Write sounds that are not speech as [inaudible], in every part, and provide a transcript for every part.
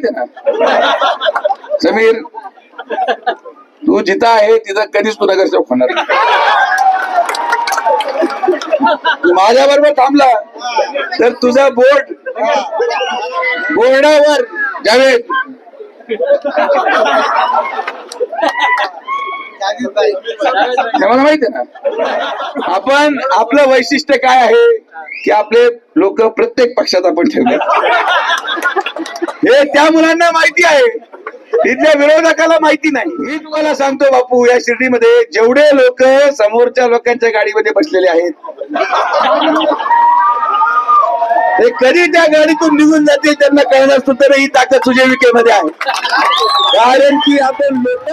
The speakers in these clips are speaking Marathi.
माहिती [laughs] समीर तू जिथं आहे तिथं कधीच तुला नगरसेवक होणार माझ्या बरोबर थांबला. तर तुझा बोर्ड बोर्डावर जावेद. हे माहिती ना? आपण आपलं वैशिष्ट्य काय आहे की आपले लोक प्रत्येक पक्षात आपण ठेवले हे त्या मुलांना माहिती आहे. इथल्या विरोधकाला माहिती नाही. मी तुम्हाला सांगतो बापू या शिर्डीमध्ये जेवढे लोक समोरच्या लोकांच्या गाडीमध्ये बसलेले आहेत ते कधी त्या गाडीतून निघून जाते त्यांना कळणार असतो तर ही ताकद सुजय विकेमध्ये आहे. कारण की आपण लोक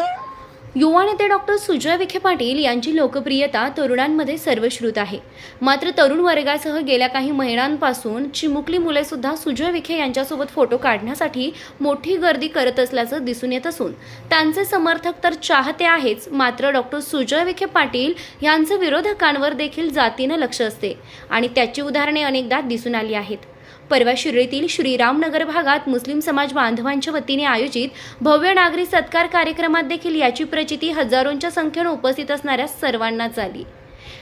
युवा नेते डॉक्टर सुजय विखे पाटील यांची लोकप्रियता तरुणांमध्ये सर्वश्रुत आहे. मात्र तरुण वर्गासह गेल्या काही महिन्यांपासून चिमुकली मुले सुद्धा सुजय विखे यांच्यासोबत फोटो काढण्यासाठी मोठी गर्दी करत असल्याचं दिसून येत असून त्यांचे समर्थक तर चाहते आहेच मात्र डॉक्टर सुजय विखे पाटील यांचं विरोधकांवर देखील जातीनं लक्ष असते आणि त्याची उदाहरणे अनेकदा दिसून आली आहेत. परवा शिर्डीतील श्रीरामनगर भागात मुस्लिम समाज बांधवांच्या वतीने आयोजित भव्य नागरी सत्कार कार्यक्रमात देखील याची प्रचिती हजारोंच्या संख्येनं उपस्थित असणाऱ्या सर्वांनाच आली.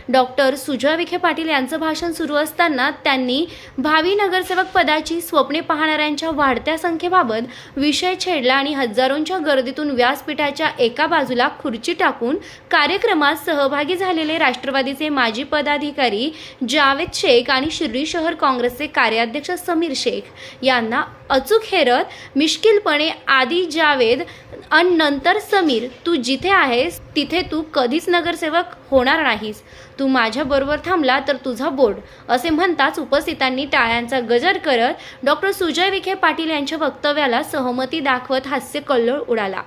डॉक्टर सुजय विखे पाटील यांचं भाषण सुरू असताना त्यांनी भावी नगरसेवक पदाची स्वप्ने पाहणाऱ्यांच्या वाढत्या संख्येबाबत विषय छेडला आणि हजारोंच्या गर्दीतून व्यासपीठाच्या एका बाजूला खुर्ची टाकून कार्यक्रमात सहभागी झालेले राष्ट्रवादीचे माजी पदाधिकारी जावेद शेख आणि शिर्डी शहर काँग्रेसचे कार्याध्यक्ष समीर शेख यांना अचूक हेरत मिश्किलपणे आधी जावेद आणि नंतर समीर तू जिथे आहेस तिथे तू कधीच नगरसेवक होणार नाहीस. तू माझ्याबरोबर थांबला तर तुझा बोर्ड असे म्हणताच उपस्थितांनी टाळ्यांचा गजर करत डॉक्टर सुजय विखे पाटील यांच्या वक्तव्याला सहमती दाखवत हास्य कल्लोळ उडाला.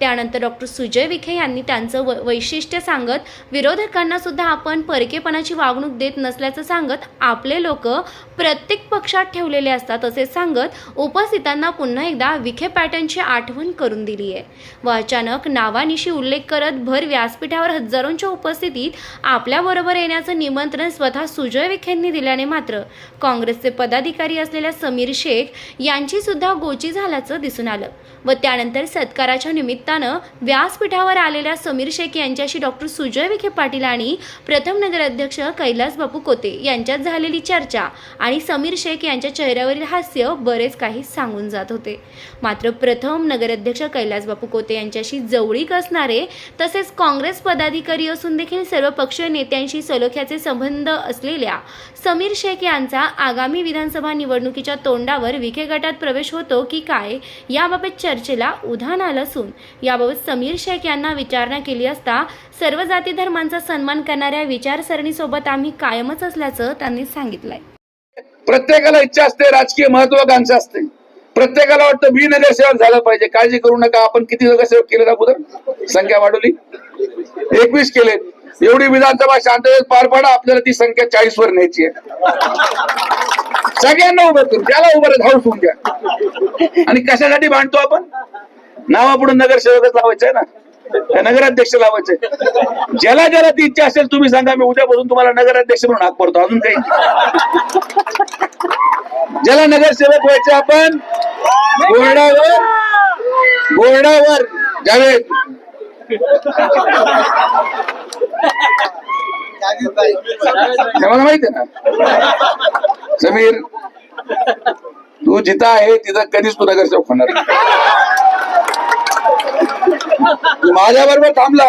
त्यानंतर डॉक्टर सुजय विखे यांनी त्यांचं व वैशिष्ट्य सांगत विरोधकांना सुद्धा आपण परकेपणाची वागणूक देत नसल्याचं सांगत आपले लोक प्रत्येक पक्षात ठेवलेले असतात असे सांगत उपस्थितांना पुन्हा एकदा विखे पॅटर्नची आठवण करून दिली आहे. व अचानक नावानिशी उल्लेख करत भर व्यासपीठावर हजारोंच्या उपस्थितीत आपल्याबरोबर येण्याचं निमंत्रण स्वतः सुजय विखेंनी दिल्याने मात्र काँग्रेसचे पदाधिकारी असलेल्या समीर शेख यांची सुद्धा गोची झाल्याचं दिसून आलं. व त्यानंतर सत्काराच्या निमित्त निमित्तानं व्यासपीठावर आलेल्या समीर शेख यांच्याशी डॉक्टर सुजय विखे पाटील आणि प्रथम नगराध्यक्ष कैलास बापू कोते यांच्यात झालेली चर्चा आणि समीर शेख यांच्या चेहऱ्यावरील हास्य बरेच काही सांगून जात होते. मात्र प्रथम नगराध्यक्ष कैलास बापू कोते यांच्याशी जवळीक असणारे तसेच काँग्रेस पदाधिकारी असून देखील सर्व पक्षीय नेत्यांशी सलोख्याचे संबंध असलेल्या समीर शेख यांचा आगामी विधानसभा निवडणुकीच्या तोंडावर विखे गटात प्रवेश होतो की काय याबाबत चर्चेला उधाण आलं असून याबाबत समीर शेख यांना विचारणा केली असता सर्व जाती धर्मांचा सन्मान करणाऱ्या विचारसरणीसोबत आम्ही कायमच असल्याचं त्यांनी सांगितलंय. प्रत्येकाला इच्छा असते राजकीय महत्वाकांक्षा असते. प्रत्येकाला वाटतं मी नगरसेवक झालं पाहिजे. काळजी करू नका आपण किती नगरसेवक केले अगोदर? संख्या वाढवली. एकवीस केले एवढी विधानसभा शांततेत पार पाडा आपल्याला ती संख्या चाळीस वर न्यायची आहे. सगळ्यांना उभं करू त्याला उभं धावून ठेवून द्या. आणि कशासाठी मांडतो आपण? नावापुढे नगरसेवकच लावायचं आहे ना नगराध्यक्ष लावायचे ज्याला ज्याला ती इच्छा असेल तुम्ही सांगा मी उद्यापासून तुम्हाला नगराध्यक्ष म्हणून हाक पडतो अजून काही ज्याला नगरसेवक व्हायचे आपण बोर्डावर बोर्डावर जावेद हे मला माहिती ना? समीर तू जिथं आहे तिथं कधीच तू नगरसेवक होणार माझ्या बरोबर थांबला.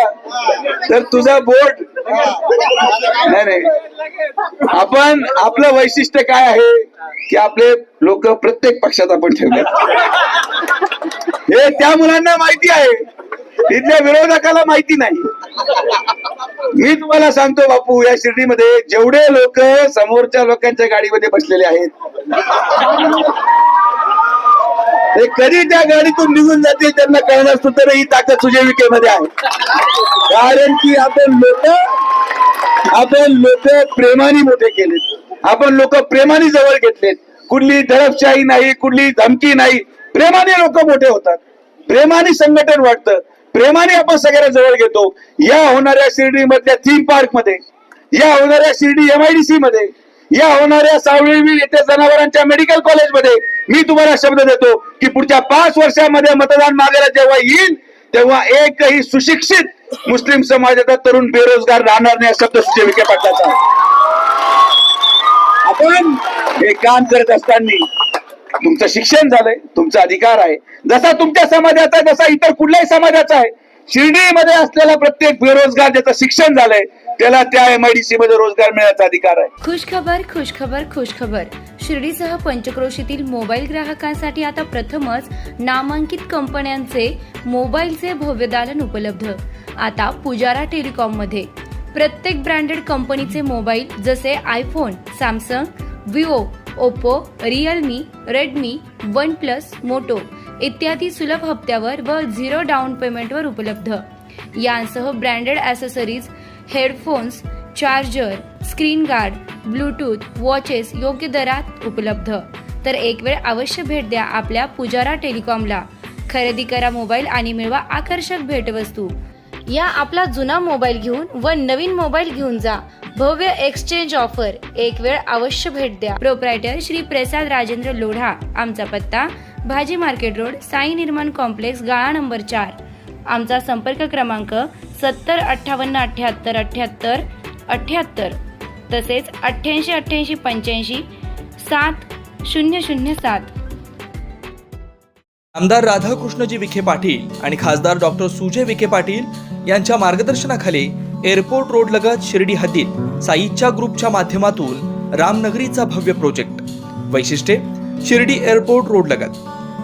तर तुझा बोट नाही नाही. आपण आपलं वैशिष्ट्य काय आहे की आपले लोक प्रत्येक पक्षात आपण ठेवले हे त्या मुलांना माहिती आहे. तिथल्या विरोधकाला माहिती नाही. मी तुम्हाला सांगतो बापू या शिर्डीमध्ये जेवढे लोक समोरच्या लोकांच्या गाडीमध्ये बसलेले आहेत हे कधी त्या गाडीतून निघून जाते त्यांना कळणार असतो तर ही ताकद तुझ्या विकेमध्ये आहे. कारण की आपण लोक आपण लोक प्रेमाने मोठे केलेत. आपण लोक प्रेमाने जवळ घेतलेत. कुठली धडपशाही नाही कुठली धमकी नाही. प्रेमाने लोक मोठे होतात. प्रेमाने संघटन वाटतं प्रेमाने आपण सगळ्यांना जवळ घेतो. या होणाऱ्या शिर्डी मधल्या थीम पार्कमध्ये या होणाऱ्या शिर्डी एमआयडीसी मध्ये या होणाऱ्या सावळी येथे जनावरांच्या मेडिकल कॉलेजमध्ये मी तुम्हाला शब्द देतो की पुढच्या पाच वर्षामध्ये मतदान मागायला जेव्हा येईल तेव्हा एकही सुशिक्षित मुस्लिम समाजाचा तरुण बेरोजगार राहणार नाही शब्द सुजय विखे पाटलाचा आपण हे काम करत असताना तुमचं शिक्षण झालंय तुमचा अधिकार आहे. जसा तुमच्या समाजाचा आहे तसा इतर कुठल्याही समाजाचा आहे. शिर्डीमध्ये असलेला प्रत्येक बेरोजगार ज्याचं शिक्षण झालंय त्याला त्या एमआयडीसी मध्ये रोजगार मिळण्याचा अधिकार आहे. खुशखबर खुश खबर शिर्डीसह पंचक्रोशीतील मोबाईल ग्राहकांसाठी आता प्रथमच नामांकित कंपन्यांचे मोबाईलचे भव्य दालन उपलब्ध. आता पुजारा टेलिकॉममध्ये. प्रत्येक ब्रँडेड कंपनीचे मोबाईल जसे iPhone Samsung Vivo Oppo Realme Redmi OnePlus Moto. इत्यादी सुलभ हप्त्यावर व झिरो डाऊन पेमेंटवर उपलब्ध. यांसह branded accessories headphones charger screen guard Bluetooth watches योग्य दरात उपलब्ध. तर एक वेळ अवश्य भेट द्या आपल्या पुजारा टेलिकॉमला. खरेदी करा मोबाईल आणि मिळवा आकर्षक भेटवस्तू. या आपला जुना मोबाईल घेऊन व नवीन मोबाईल घेऊन जा. भव्य एक्सचेंज ऑफर एक वेळ अवश्य भेट द्या. प्रोप्रायटर श्री प्रसाद राजेंद्र लोढा. आमचा पत्ता भाजी मार्केट रोड साई निर्माण कॉम्प्लेक्स गाळा नंबर चार. आमचा संपर्क क्रमांक सत्तर अठ्ठावन्न अठ्ठ्याहत्तर अठ्ठ्याहत्तर अठ्ठ्याहत्तर तसेच अठ्ठ्याऐंशी अठ्ठ्याऐंशी पंच्याऐंशी सात शून्य शून्य सात. आमदार राधाकृष्णजी विखे पाटील आणि खासदार डॉक्टर सुजय विखे पाटील यांच्या मार्गदर्शनाखाली एअरपोर्ट रोड लगत शिर्डी हद्दीत साईच्या ग्रुपच्या माध्यमातून रामनगरीचा भव्य प्रोजेक्ट. वैशिष्ट्ये शिर्डी एअरपोर्ट रोड लगत.